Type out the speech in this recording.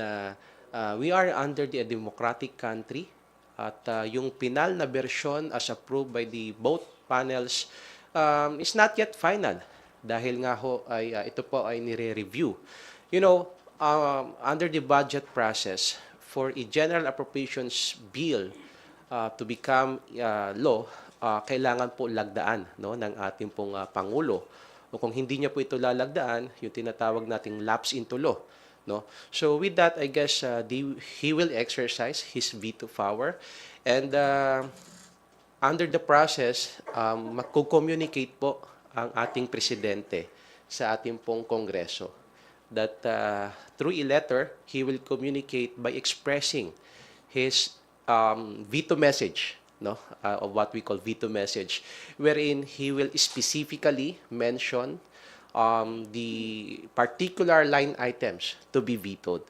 na uh, we are under the democratic country at uh, yung pinal na version as approved by the both panels um, is not yet final dahil nga ho ay uh, ito po ay nire-review. You know, um, under the budget process for a general appropriations bill uh, to become uh, law, uh, kailangan po lagdaan no ng ating pong uh, pangulo. O kung hindi niya po ito lalagdaan, yung tinatawag nating lapse into law, no? So with that, I guess uh, the, he will exercise his veto power. And uh, under the process, um, magko-communicate po ang ating presidente sa ating pong kongreso. That uh, through a letter, he will communicate by expressing his um, veto message, no, uh, of what we call veto message, wherein he will specifically mention um, the particular line items to be vetoed.